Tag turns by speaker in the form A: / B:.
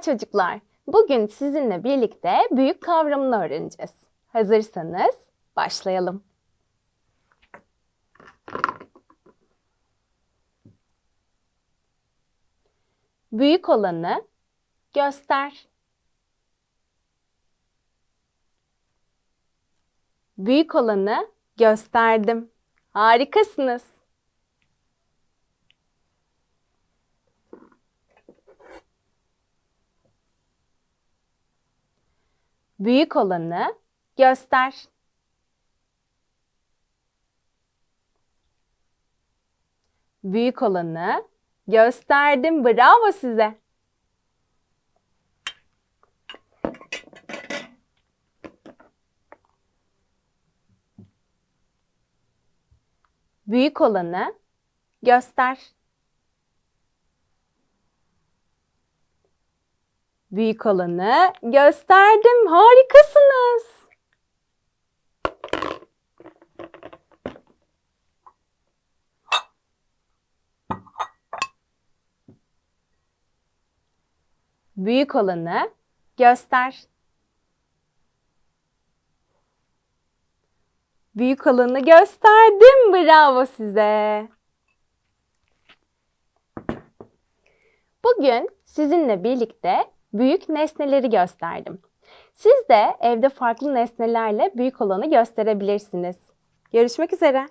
A: çocuklar. Bugün sizinle birlikte büyük kavramını öğreneceğiz. Hazırsanız başlayalım. Büyük olanı göster. Büyük olanı gösterdim. Harikasınız. Büyük olanı göster. Büyük olanı gösterdim. Bravo size. Büyük olanı göster. Büyük olanı gösterdim. Harikasınız. Büyük olanı göster. Büyük olanı gösterdim. Bravo size. Bugün sizinle birlikte büyük nesneleri gösterdim. Siz de evde farklı nesnelerle büyük olanı gösterebilirsiniz. Görüşmek üzere.